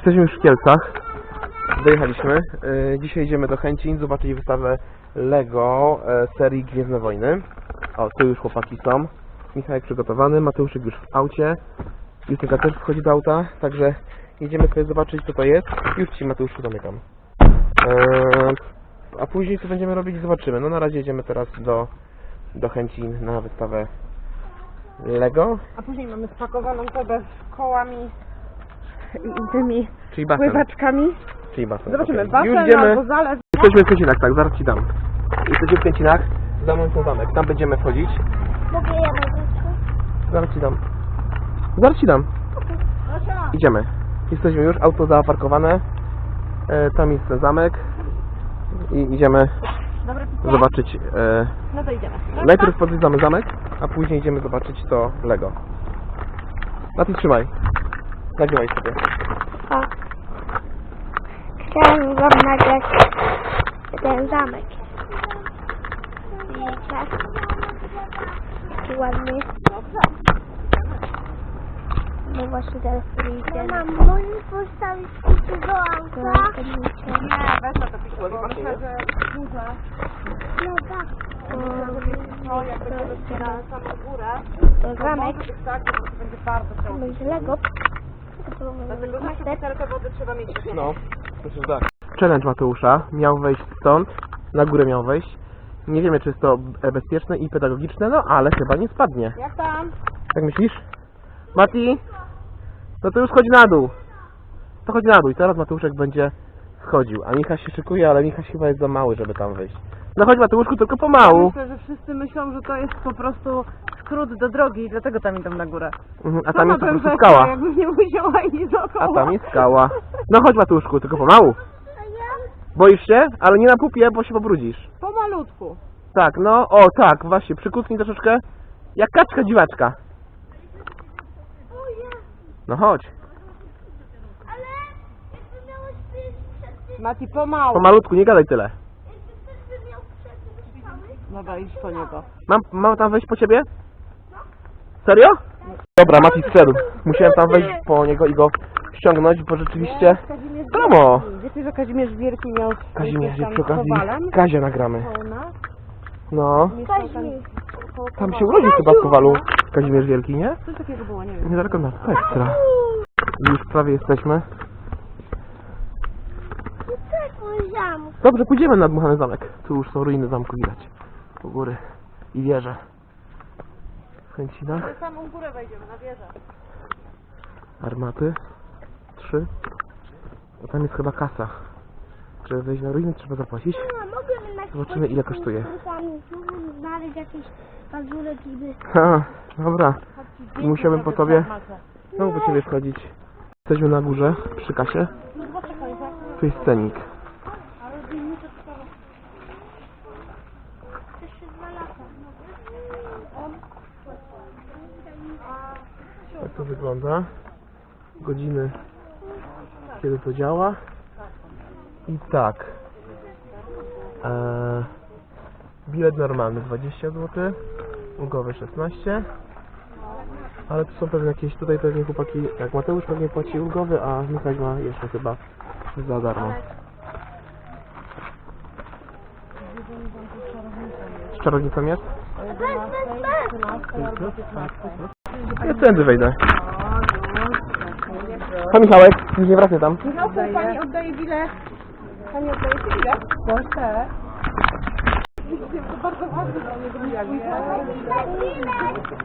Jesteśmy już w Kielcach. Dojechaliśmy. E, Dzisiaj idziemy do Chęcin zobaczyć wystawę Lego e, serii Gwiezdne Wojny. O, tu już chłopaki są. Michałek przygotowany, Mateuszek już w aucie. Justynka też wchodzi do auta, także jedziemy sobie zobaczyć co to jest. Już Ci Mateuszku zamykam. E, A później co będziemy robić zobaczymy. No na razie jedziemy teraz do, do Chęcin na wystawę Lego, A później mamy spakowaną torbę z kołami i tymi czyli basen. pływaczkami. Czyli basen. Zobaczymy, okej. basen Już idziemy. albo zalew. Jesteśmy w Kręcinach, tak, zaraz ci dam. Jesteśmy w Kręcinach, za mną ten zamek, tam będziemy wchodzić. Mogę ja mogę? Zaraz ci dam. Zaraz ci dam. Idziemy. Jesteśmy już, auto zaparkowane. E, tam jest ten zamek. I idziemy Dobra, zobaczyć. E, No to idziemy. najpierw podwiedzamy zamek, a później idziemy zobaczyć to Lego. Na ty trzymaj. Nagrywaj sobie. O. Chciałem wam nagrać ten zamek. Widzicie? Jaki ładny. No właśnie teraz tu idziemy. Mam, możesz postawić kucy do auta? Nie, weź na to piszło. Myślę, że duże. No tak. No, jak będziemy szli na samą górę, To to zamek. może być tak, że to będzie bardzo ciągle. Lego. Dlatego zawsze butelkę wody trzeba mieć przy No, myślę, że tak. Challenge Mateusza miał wejść stąd, na górę miał wejść. Nie wiemy, czy jest to e, bezpieczne i pedagogiczne, no ale chyba nie spadnie. Jak tam? Jak myślisz? Mati? No to już chodź na dół. To chodź na dół i teraz Mateuszek będzie schodził. A Michał się szykuje, ale Michał chyba jest za mały, żeby tam wejść. No chodź Mateuszku, tylko pomału. Myślę, że wszyscy myślą, że to jest po prostu skrót do drogi i dlatego tam idą na górę. Mhm, a Sama tam jest po bym prostu weszła, skała. Jakbym nie musiała iść dookoła. A tam jest skała. No chodź Mateuszku, tylko pomału. Boisz się? Ale nie na pupie, bo się pobrudzisz. Pomalutku. Tak, no, o tak, właśnie, przykucnij troszeczkę. Jak kaczka dziwaczka. No chodź. Ale jakby miałeś przed Mati, pomału. Pomalutku, nie gadaj tyle. jakby ktoś by miał przed tym stały, Dobra, idź po niego. Mam, mam tam wejść po ciebie? Serio? Dobra, Mati zszedł. Musiałem tam wejść po niego i go ściągnąć, bo rzeczywiście... Kazimierz! Wielki. Wiecie, że Kazimierz Wielki miał Kazimierz, tam przy okazji? Kazia nagramy. No. Tam Kazimierz. koło Tam się urodził chyba w Kowalu Kazimierz Wielki, nie? Coś takiego było, nie wiem. Niedaleko nas. Ekstra. Już prawie jesteśmy. Dobrze, pójdziemy na dmuchany zamek. Tu już są ruiny zamku widać. U góry. I wieże. Chęcinach. Na samą górę wejdziemy, na wieżę. Armaty. Trzy. A tam jest chyba kasa. Żeby wejść na ruiny trzeba zapłacić. No, mogłem na Zobaczymy, ile kosztuje. Znaleźć i by... Ha, dobra. Musiałbym po tobie znowu po ciebie wchodzić. Jesteśmy na górze, przy kasie. Tu jest cenik. Jeszcze dwa lata. Tak to wygląda. Godziny, kiedy to działa. I tak. Eee, bilet normalny 20 zł, ulgowy 16. Ale tu są pewnie jakieś, tutaj pewnie chłopaki, jak Mateusz pewnie płaci ulgowy, a Michał ma jeszcze chyba za darmo. Z czarownicą jest? Ja tędy wejdę. Pan Michałek, nie wracaj tam. Michałku, pani oddaje bilet. Pani oddaje bilet? Proszę. To bardzo ważne dla mnie.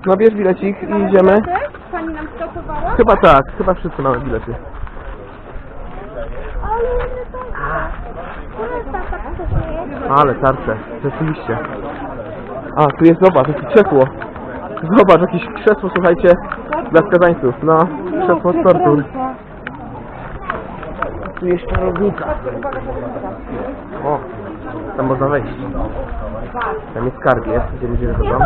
No bierz bilecik i idziemy. Pani nam skasowała? Chyba tak, chyba wszyscy mamy bilety. Ale nie to... Ale tarcze, rzeczywiście. A, tu jest, zobacz, jakie krzesło. Zobacz, jakieś krzesło, słuchajcie, dla skazańców. No, krzesło z tortur. Tu jest czarownica. O, tam można wejść. Tam jest kargier, gdzie ludzie wychodzą.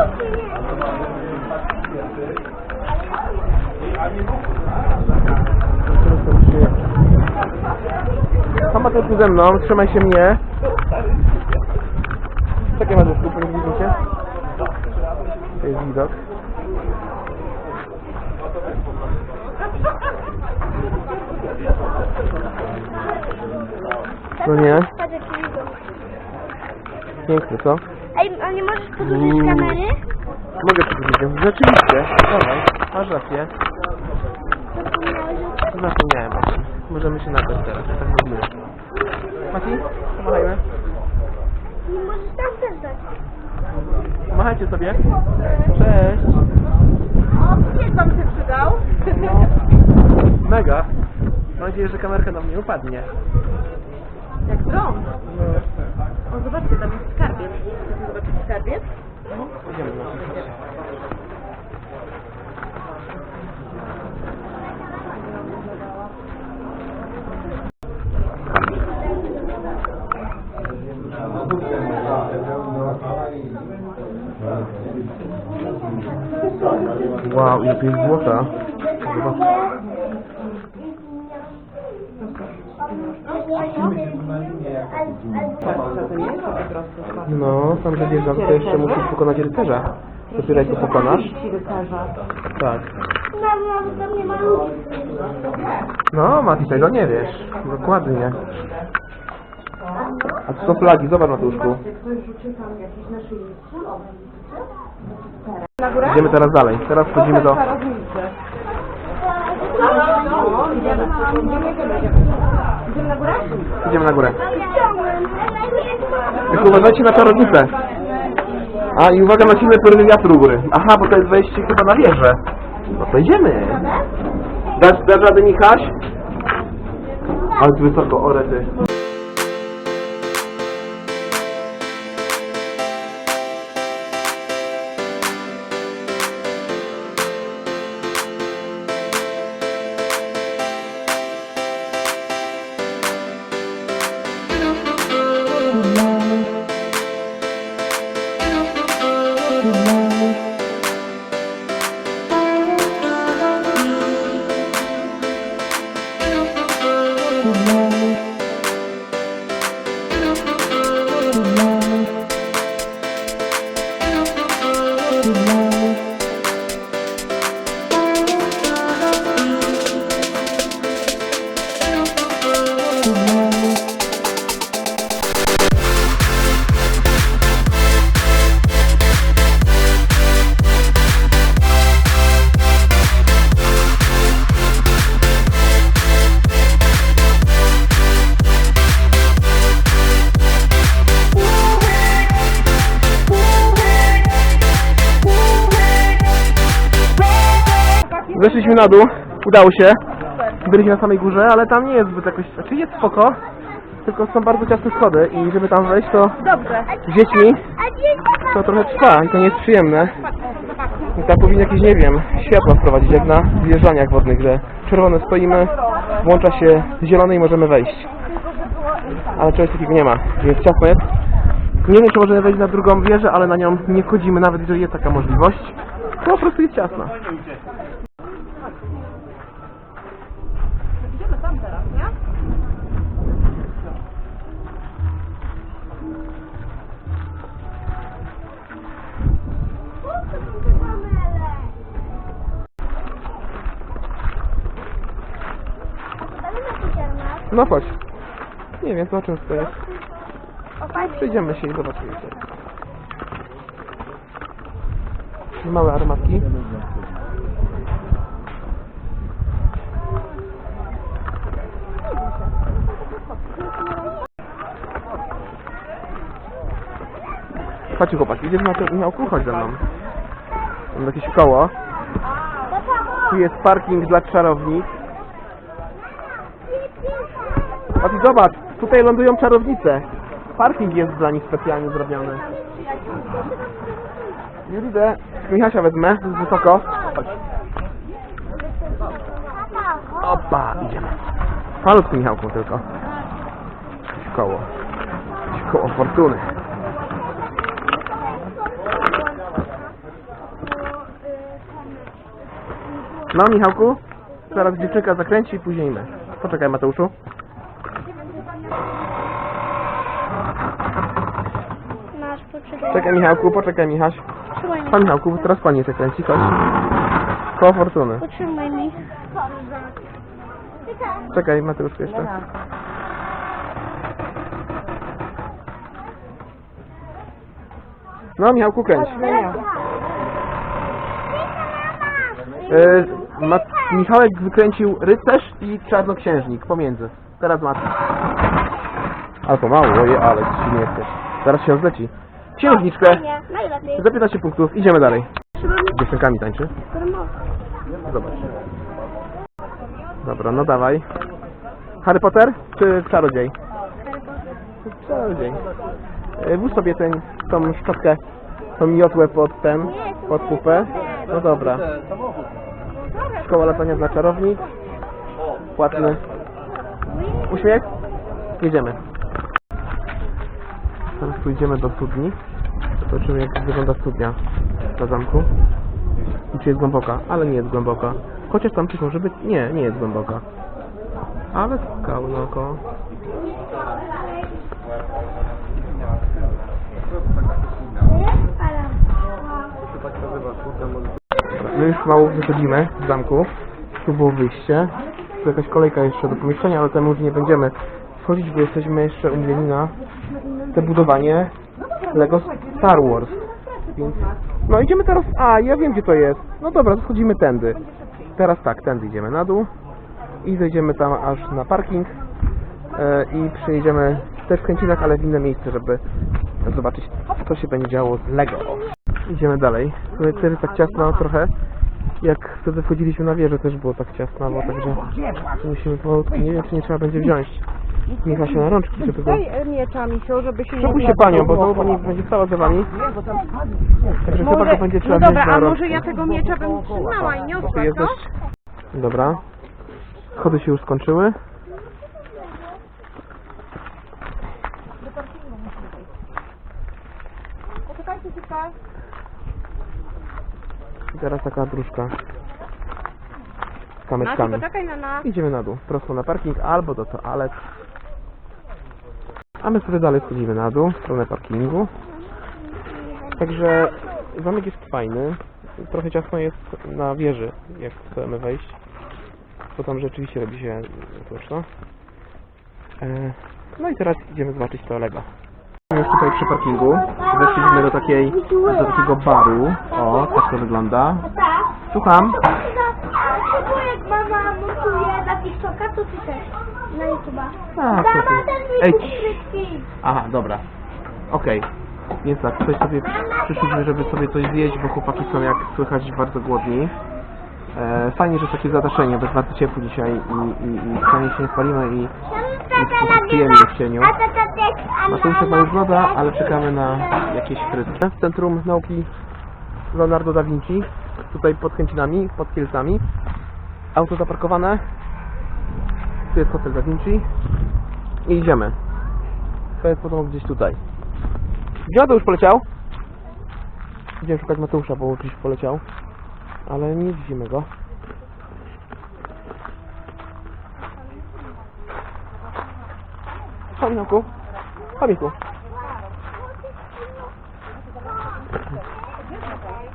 To tu ze mną, trzymaj się mnie. Takie ma pewnie widzicie? To jest widok. No nie? Piękny, co? Ej, a nie możesz podłożyć Mm. kamery? Mogę powiedzieć. Rzeczywiście. Dawaj, masz rację. Zapomniałeś o tym? Zapomniałem. Możemy się nagrać teraz, tak robimy. Mati, pomachajmy. Nie możesz tam też dać. Pomachajcie sobie. Cześć. O, wam się przydał? Mega. Mam nadzieję, że kamerka nam nie upadnie. Jak dron. O, zobaczcie, tam jest skarbiec. Chcecie zobaczyć skarbiec? Idziemy na. Wow, ile jest złota. Zobacz. No, tam zawierzam, to jeszcze musisz pokonać rycerza. Dopiero jak go pokonasz. Tak. No, Mati, tego nie wiesz. Dokładnie. A tu są flagi, zobacz Matuszku. Idziemy teraz dalej. Teraz wchodzimy do... na górę? Idziemy na górę. Tylko uważajcie na czarownicę. A i uwaga na silne porywy wiatru u góry. Aha, bo to jest wejście chyba na wieżę. No to idziemy. Dasz, dasz radę Michaś? Ale tu wysoko, orety. more. Zeszliśmy na dół, udało się. Byliśmy na samej górze, ale tam nie jest zbyt jakoś... Znaczy jest spoko, tylko są bardzo ciasne schody i żeby tam wejść to Dobrze. z dziećmi to trochę trwa i to nie jest przyjemne. I tam powinien jakieś, nie wiem, światła wprowadzić, jak na zjeżdżaniach wodnych, że czerwone stoimy, włącza się zielone i możemy wejść. Ale czegoś takiego nie ma, więc ciasno jest. Nie wiem, czy możemy wejść na drugą wieżę, ale na nią nie wchodzimy, nawet jeżeli jest taka możliwość. To po prostu jest ciasno. No chodź. Nie wiem, zobaczymy co to jest. Przejdziemy się i zobaczymy co. Małe armatki. Chodźcie chłopaki, idziemy na to miałku, chodź ze mną. Mam jakieś koło. Tu jest parking dla czarownic. Patrz, zobacz, tutaj lądują czarownice. Parking jest dla nich specjalnie zrobiony. Nie widzę. Michasia wezmę, jest wysoko. Chodź. Opa, idziemy. Malutku Michałku tylko. Koło. Koło fortuny. No Michałku, zaraz dziewczynka zakręci i później my. Poczekaj Mateuszu. Masz, poczekaj. Czekaj Michałku, poczekaj Michaś. Trzymaj mnie. Pan Michałku, teraz pani się kręci, chodź. Koło fortuny. Potrzymaj mi. Czekaj, Mateuszku jeszcze. No, Michałku, kręć. E, Ma Michałek wykręcił rycerz i czarnoksiężnik pomiędzy. Teraz Mati. Ale pomału, oje, ale silnie jesteś. Zaraz się rozleci. Księżniczkę. Nie, najlepiej. Za 15 punktów. Idziemy dalej. Z dziewczynkami tańczy. Zobacz. Dobra, no dawaj. Harry Potter czy Czarodziej? Czarodziej. E, Włóż sobie ten, tą szczotkę, tą miotłę pod ten, pod pupę. No dobra. Szkoła latania dla czarownic. Płatny. Uśmiech? Jedziemy. Teraz pójdziemy do studni. Zobaczymy jak wygląda studnia na zamku. I czy jest głęboka, ale nie jest głęboka. Chociaż tam piszą, że być... Nie, nie jest głęboka. Ale skał naokoło. My już mało wychodzimy z zamku. Tu było wyjście. Tu jakaś kolejka jeszcze do pomieszczenia, ale tam już nie będziemy wchodzić, bo jesteśmy jeszcze umówieni na te budowanie Lego Star Wars. Więc... No idziemy teraz... A, ja wiem gdzie to jest. No dobra, to schodzimy tędy. Teraz tak, tędy idziemy na dół i zejdziemy tam aż na parking e, i przejedziemy też w Kęcinach, ale w inne miejsce, żeby zobaczyć co się będzie działo z Lego. Idziemy dalej. Tutaj jest tak ciasno trochę. Jak wtedy wchodziliśmy na wieżę też było tak ciasno, bo także musimy powolutku, nie wiem czy nie trzeba będzie wziąć Micha się na rączki, żeby go... Daj e, miecza, Misiu, żeby się nie Przepuść się panią, bo znowu pani będzie stała za wami. Także chyba go będzie trzeba no dobra, wziąć na a rączki. może ja tego miecza bym trzymała i niosła, co? Dobra. Schody się już skończyły. Poczekajcie chwilkę. I teraz taka dróżka z kamyczkami. poczekaj na nas. Idziemy na dół, prosto na parking albo do toalet. A my sobie dalej schodzimy na dół, w stronę parkingu. Także zamek jest fajny. Trochę ciasno jest na wieży, jak chcemy wejść. Bo tam rzeczywiście robi się tłoczno. E, No i teraz idziemy zobaczyć to Lego. Już tutaj przy parkingu weszliśmy do takiej, do takiego baru. O, tak to wygląda. Słucham. Jak mama montuje na TikToka, to ty też. Na YouTube'a. Mama, ten. Aha, dobra. Okej. Więc tak, coś sobie przyszliśmy, żeby sobie coś zjeść, bo chłopaki są jak słychać bardzo głodni. E, fajnie, że jest takie zadaszenie, bo jest bardzo ciepło dzisiaj i, i, i fajnie się nie spalimy i Tata przyjemnie w cieniu. A tata też, a Mateuszek ma już woda, ale czekamy na jakieś frytki. W Centrum Nauki Leonardo da Vinci, tutaj pod Chęcinami, pod Kielcami. Auto zaparkowane. Tu jest hotel da Vinci. I idziemy. To jest podobno gdzieś tutaj. Gdzie Mateusz poleciał? Idziemy szukać Mateusza, bo gdzieś poleciał. Ale nie widzimy go. Chodź, Michu.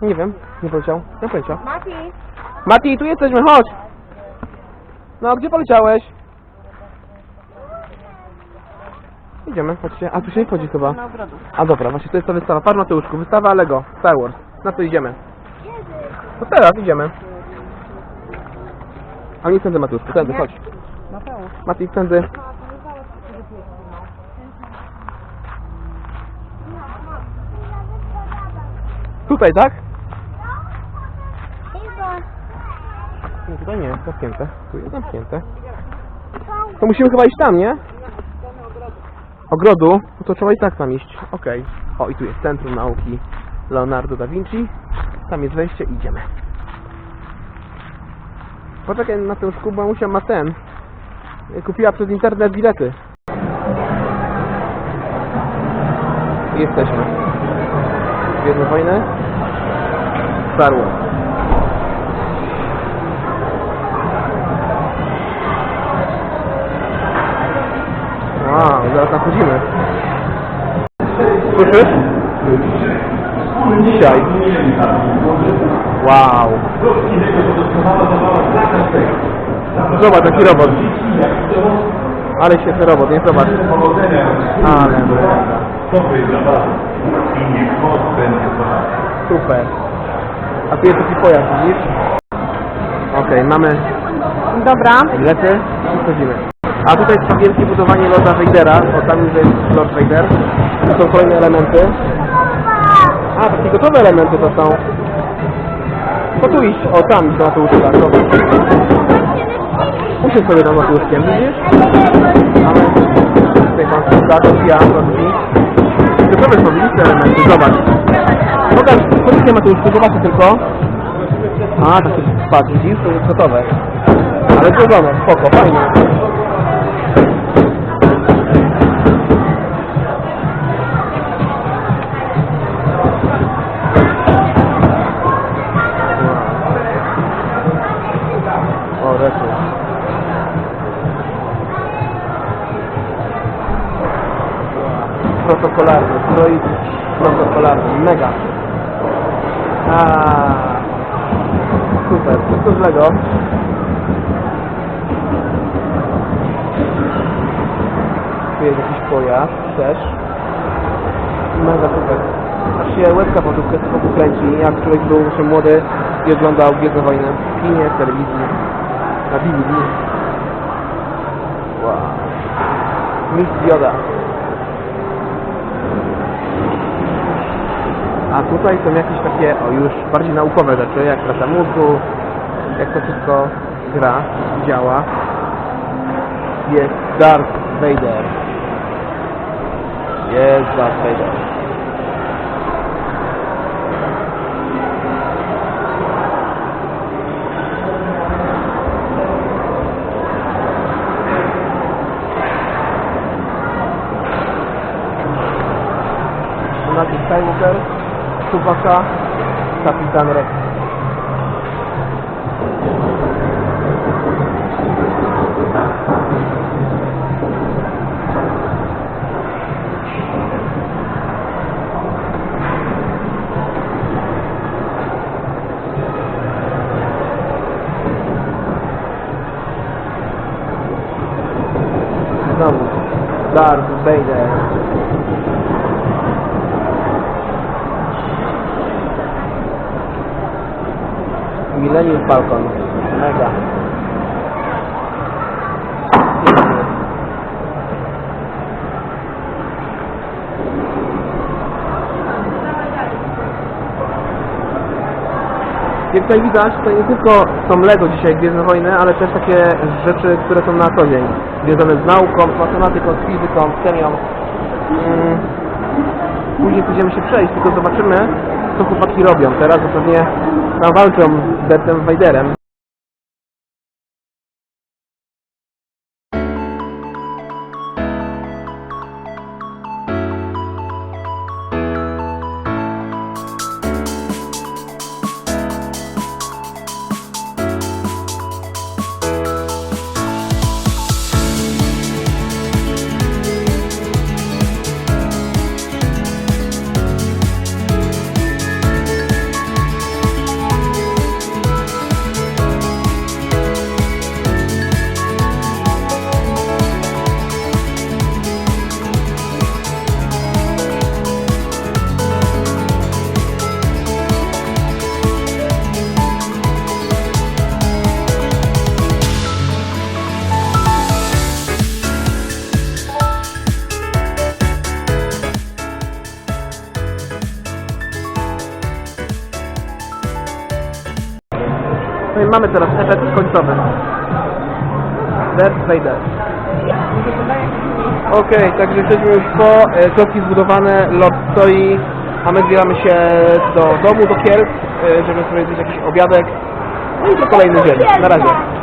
Nie wiem, nie poleciał. Nie pojęcia. Mati, Mati, tu jesteśmy, chodź! No, gdzie poleciałeś? Idziemy, chodźcie. A, tu się nie wchodzi chyba. na ogrodu. A dobra, właśnie to jest ta wystawa. Patrz Mateuszku, wystawa Lego, Star Wars. Na co idziemy? No teraz idziemy. A nie tędy Mateuszku, tędy, chodź. Mateusz. Mati, tędy. Tutaj, tak? Nie, tutaj nie, zamknięte. Tu jest zamknięte. To musimy chyba iść tam, nie? Ogrodu? No to trzeba i tak tam iść. Okej. O, i tu jest Centrum Nauki Leonardo da Vinci. Tam jest wejście, idziemy. Poczekaj na ten szkół, bo mamusia ma ten. Kupiła przez internet bilety. I jesteśmy. Gwiezdne wojny. Wars. Wow, zaraz nachodzimy. Słyszysz? Dzisiaj. Wow. Zobacz, jaki robot. Ale świetny robot, nie? Zobacz. Ale. Super. A tu jest taki pojazd, widzisz? Okej, mamy Dobra. bilety i wchodzimy. A tutaj jest to wielkie budowanie Lorda Vadera, o tam już jest Lord Vader. Tu są kolejne elementy. A, takie gotowe elementy to są. To tu iść, o tam iść na Mateuszka, zobacz. Usiądź sobie tam Mateuszkiem, widzisz? Mamy tutaj konstrukta, to ja, rodzi. Gotowe są, widzisz te elementy, zobacz. Pokaż, chodźcie Mateuszku, zobaczcie tylko. A, takie, patrz, widzisz, to jest gotowe. Ale złożone, spoko, fajnie. Protokolarny, stroik protokolarny, mega. Super, wszystko z Lego. Tu jest jakiś pojazd też. Mega super. Aż się łezka po dupkę tylko kręci, jak człowiek był jeszcze młody i oglądał Gwiezdne Wojny w kinie, w telewizji, na DVD. Wow. Mistrz Yoda. A tutaj są jakieś takie, o już bardziej naukowe rzeczy, jak praca mózgu, jak to wszystko gra, działa. Jest Darth Vader. Jest Darth Vader. Chewbacca, Kapitan Rex. Falcon. Mega. Jak tutaj widać, to nie tylko są Lego dzisiaj Gwiezdne Wojny, ale też takie rzeczy, które są na co dzień. Związane z nauką, z matematyką, z fizyką, z chemią. Mm. Później pójdziemy się przejść, tylko zobaczymy, co chłopaki robią. Teraz pewnie tam walczą z Darthem Vaderem. No i mamy teraz efekt końcowy. Darth Vader. Okej, także jesteśmy już po, e, zbudowane, lot stoi, a my zbieramy się do domu, do Kielc, e, żeby sobie zjeść jakiś obiadek. No i do kolejny dzień. Na razie.